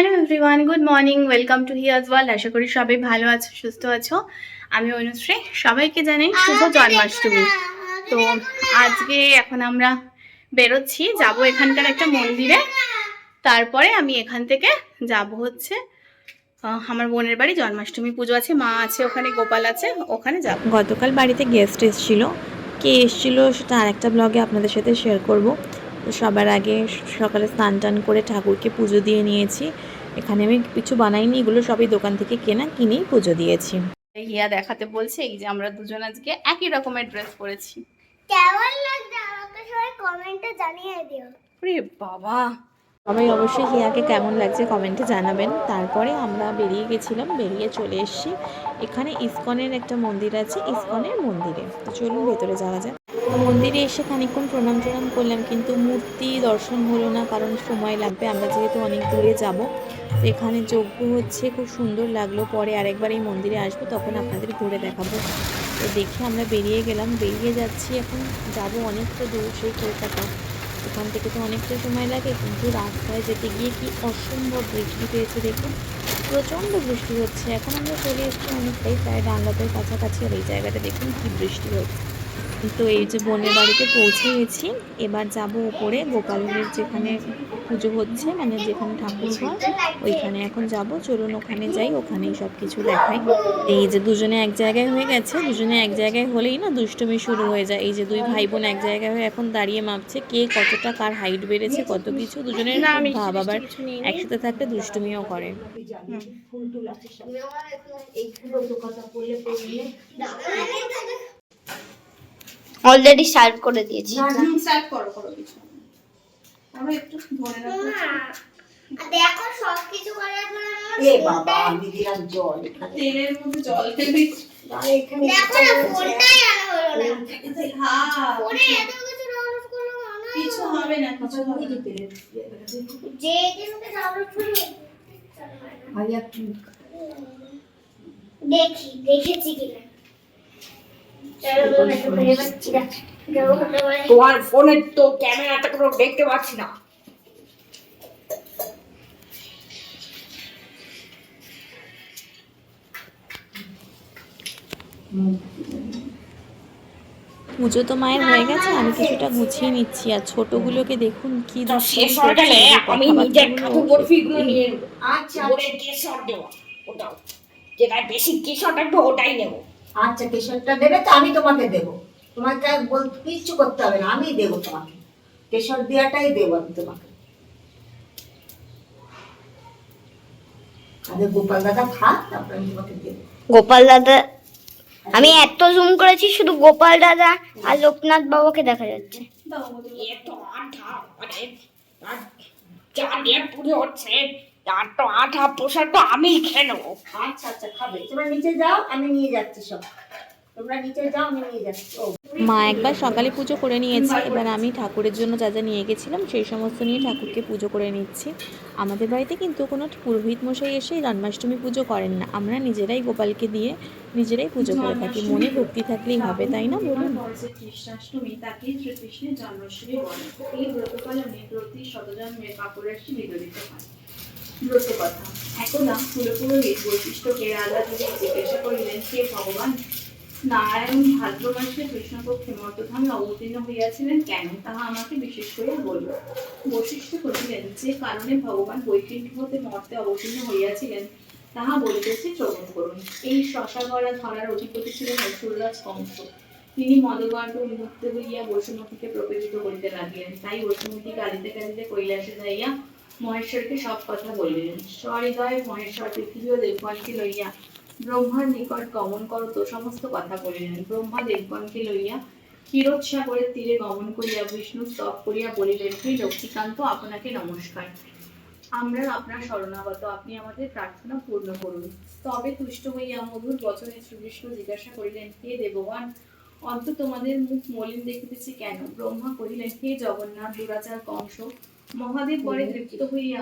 Everyone good morning welcome to Hiyaz ওয়াল আশা করি সবাই ভালো আছো সুস্থ আছো। আমি অনুশ্রী। সবাইকে জানাই শুভ জন্মাষ্টমী। তো আজকে এখন আমরা বেরোচ্ছি। যাব এখানকার একটা মন্দিরে। তারপরে আমি এখান থেকে যাব হচ্ছে আমার বোনের বাড়ি। জন্মাষ্টমী পুজো আছে মা আছে ওখানে গোপাল আছে ওখানে যাব। গতকাল বাড়িতে গেস্ট এসেছিল। কে এসেছিল সেটা আরেকটা ব্লগে আপনাদের সাথে শেয়ার করব। সবার আগে সকালে স্নান টান করে ঠাকুরকে পুজো দিয়ে নিয়েছি। এখানে আমি কিছু বানাইনি এগুলো সবই দোকান থেকে কেনা কিনেই পুজো দিয়েছি। হিয়া দেখাতে বলছে এই যে আমরা দুজন আজকে একই রকমের ড্রেস পরেছি। কেমন লাগছে আমাকে সবাই কমেন্টে জানিয়ে দিও। রে বাবা! সবাই অবশ্যই হিয়াকে কেমন লাগছে কমেন্টে জানাবেন। তারপরে আমরা বেরিয়ে গেছিলাম বেরিয়ে চলে এসেছি। এখানে ইসকনের একটা মন্দির আছে ইসকনের মন্দিরে। তো চলুন ভেতরে যাওয়া যাক। মন্দিরে এসে খানিকক্ষণ প্রণাম টনাম করলাম, কিন্তু মূর্তি দর্শন হলো না, কারণ সময় লাগবে। আমরা যেহেতু অনেক দূরে যাব, তো এখানে যজ্ঞ হচ্ছে, খুব সুন্দর লাগল। পরে আরেকবার এই মন্দিরে আসব, তখন আপনাদের ঘুরে দেখাবো। তো দেখে আমরা বেরিয়ে গেলাম। বেরিয়ে যাচ্ছি এখন, যাব অনেকটা দূর, সেই কলকাতা। ওখান থেকে তো অনেকটা সময় লাগে, কিন্তু রাস্তায় যেতে গিয়ে কি অসম্ভব বৃষ্টি পেয়েছে দেখুন। প্রচণ্ড বৃষ্টি হচ্ছে। এখন আমরা চলে এসেছি অনেকটাই, প্রায় ডাঙ্গাতের কাছাকাছি, আর এই জায়গাটা দেখুন কি বৃষ্টি হচ্ছে। তো এই যে বোনের বাড়িতে পৌঁছে গেছি এবার যাব ওপরে গোপালের যেখানে পুজো হচ্ছে মানে যেখানে ঠাকুর ঘর ওইখানে এখন যাব। চলুন ওখানে যাই ওখানেই সব কিছু দেখাই। এই যে দুজনে এক জায়গায় হয়ে গেছে দুজনে এক জায়গায় হলেই না দুষ্টুমি শুরু হয়ে যায়। এই যে দুই ভাই বোন এক জায়গায় হয়ে এখন দাঁড়িয়ে মাপছে কে কতটা কার হাইট বেড়েছে কত কিছু। দুজনের না আমি ভাব আবার কিছু নিই। একসাথে থাকলে দুষ্টুমিও করে। অলরেডি সার্ভ করে দিয়েছি। স্টার্ট করো করো কিছু। করো একটু ধরে রাখো। দেখো সব কিছু করার পর এ বাবা আমি দিলাম জল এখানে। তেলের মধ্যে জল এখানে দেখো না ফোনটাই আনা হলো না। হ্যাঁ ফোনে এত কিছু ডাউনলোড করল আনা কিছু হবে না কিছু হবে না। যে দিনকে ডাউনলোড করল ভাইয়া কি দেখি দেখেছি কিনা চলো একটু ফেলে পাচ্ছি না যাব হতে পারে তোমার ফোনের তো ক্যামেরাটা কোনো দেখতে পাচ্ছি না পুজো তো মায়ের হয়ে গেছে আমি কিছুটা গুছিয়ে নিচ্ছি। আর ছোটগুলোকে দেখুন কি শেষ হয়ে গেলে করছে, আমি নিজের কথাবার্তাগুলো ঠাকুর বরফিগুলো নিয়ে নেব। আচ্ছা কেশর দেবো। ওটাও। যেটায় বেশি ওটাই নেব। আচ্ছা কেশরটা দেবে তো আমি তোমাকে দেবো। তোমাকে বল কিচ্ছু করতে হবে না আমি দেবো তোমাকে। কেশর দেওয়াটাই দেবো আমি তোমাকে। আগে গোপাল দাদা খাক তারপরে আমি তোমাকে দেবো। গোপাল দাদা আমি এত জুম করেছি শুধু গোপাল দাদা আর লোকনাথ বাবাকে দেখা যাচ্ছে। এত আঠা মানে যা দিয়ে পুজো হচ্ছে আঠা তো আমি খেয়ে নেব। আচ্ছা আচ্ছা খাবে। তোমরা নিচে যাও আমি নিয়ে যাচ্ছি সব। তোমরা নিচে যাও আমি নিয়ে যাচ্ছি। ও। মা একবার সকালে পুজো করে নিয়েছে। এবার আমি ঠাকুরের জন্য যা যা নিয়ে গেছিলাম সেই সমস্ত নিয়ে ঠাকুরকে পুজো করে নিচ্ছি। আমাদের বাড়িতে কিন্তু কোনো পুরোহিত মশাই এসে জন্মাষ্টমী পুজো করেন না। আমরা নিজেরাই গোপালকে দিয়ে নিজেরাই পুজো করে থাকি। মনে ভক্তি থাকলেই হবে তাই না বলুন? কৃষ্ণাষ্টমী তাকে শ্রীকৃষ্ণের জন্মাষ্টমী বলে? এই ব্রত পালনে প্রতি শতজন্মের পাপরাশি বিদরিত হয়। ব্রত কথা। একদা কুলপুরোহিত বৈশিষ্ট্যকে রাজা যদি জিজ্ঞাসা করিলেন কে ভগবান, নারায়ণ ভাদ্র মাসে কৃষ্ণপক্ষে মর্তধামে অবতীর্ণ হইয়াছিলেন কেন? তাহা আমাকে বিশেষ করে বলল বৈশিষ্ট্য কহিলেন, যে কারণে ভগবান বৈকুণ্ঠ হতে মর্তে অবতীর্ণ হইয়াছিলেন, তাহা বলিতেছে শ্রবণ করুন। এই শশাগড়া ধরার অধিপতি ছিলেন অসুররাজ কংস। তিনি মদগর্ভ উন্মুক্ত হইয়া বসুমতীকে প্রপেক্ষিত করিতে লাগিলেন। তাই বসুমতী কাঁদিতে কাঁদিতে কৈলাসে যাইয়া মহেশ্বরকে সব কথা বলিলেন। সহৃদয় মহেশ্বর পৃথিবী ও দেবগণকে লইয়া ব্রহ্মার নিকট গমন করত সমস্ত কথা বলিলেন। ব্রহ্মা দেবগণকে লইয়া ক্ষীরোৎসাগরের তীরে গমন করিয়া বিষ্ণু স্তব করিয়া বলিলেন, হে লক্ষ্মীকান্ত, আপনাকে নমস্কার। আমরা আপনার শরণাগত, আপনি আমাদের প্রার্থনা পূর্ণ করুন। তবে তুষ্ট হইয়া মধুর বচনে শ্রীকৃষ্ণ জিজ্ঞাসা করিলেন, হে দেবগণ অন্ত তোমাদের মুখ মলিন দেখিতেছি কেন? ব্রহ্মা কহিলেন, হে জগন্নাথ দুরাচার কংস মহাদেব পরে তৃপ্ত হইয়া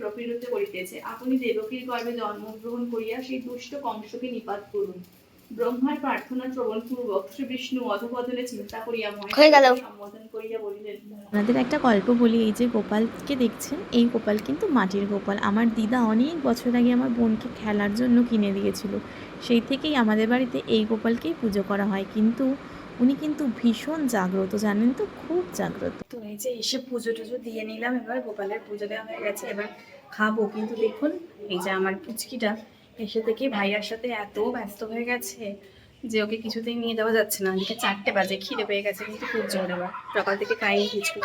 প্রপীড়িত করিতেছে। আপনি দেবকীর গর্ভে জন্মগ্রহণ করিয়া সেই দুষ্ট কংসকে নিপাত করুন। ব্রহ্মার প্রার্থনা শ্রবণ পূর্বক শ্রী বিষ্ণু চিন্তা করিয়া সম্বোধন করিয়া বলিলেন আপনাদের একটা গল্প বলি। এই যে গোপালকে দেখছেন এই গোপাল কিন্তু মাটির গোপাল। আমার দিদা অনেক বছর আগে আমার বোনকে খেলার জন্য কিনে দিয়েছিল। সেই থেকেই আমাদের বাড়িতে এই গোপালকেই পুজো করা হয়। কিন্তু উনি কিন্তু ভীষণ জাগ্রত জানেন তো? খুব জাগ্রত। তো এই যে এসে পুজো টুজো দিয়ে নিলাম এবার গোপালের পুজো দেওয়া হয়ে গেছে এবার খাব। কিন্তু দেখুন এই যে আমার পুচকিটা এসে থেকে ভাইয়ার সাথে এত ব্যস্ত হয়ে গেছে যে ওকে কিছুতেই নিয়ে যাওয়া যাচ্ছে না। এদিকে চারটে বাজে খিদে পেয়ে গেছে কিন্তু খুব জোর এবার। সকাল থেকে খাইনি কিছু।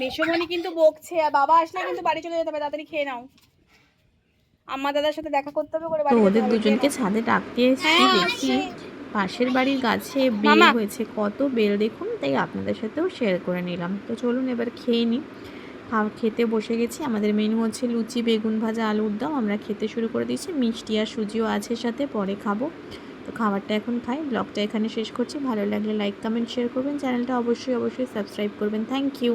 মেশোমণি কিন্তু বকছে আর বাবা আসলে কিন্তু বাড়ি চলে যেতে হবে তাড়াতাড়ি খেয়ে নাও। আম্মা দাদার সাথে দেখা করতে হবে করে তো বাড়ি ওদের দুজনকে ছাদে ডাকতে এসেছি হ্যাঁ, দেখি। পাশের বাড়ির গাছে বেল হয়েছে কত বেল দেখুন তাই আপনাদের সাথেও শেয়ার করে নিলাম। তো চলুন এবার খেয়ে নিই। খেতে বসে গেছি। আমাদের মেনু হচ্ছে লুচি বেগুন ভাজা আলুর দম। আমরা খেতে শুরু করে দিয়েছি। মিষ্টি আর সুজিও আছে সাথে পরে খাব। তো খাবারটা এখন খাই। ব্লগটা এখানে শেষ করছি। ভালো লাগলে লাইক কমেন্ট শেয়ার করবেন। চ্যানেলটা অবশ্যই অবশ্যই সাবস্ক্রাইব করবেন। Thank you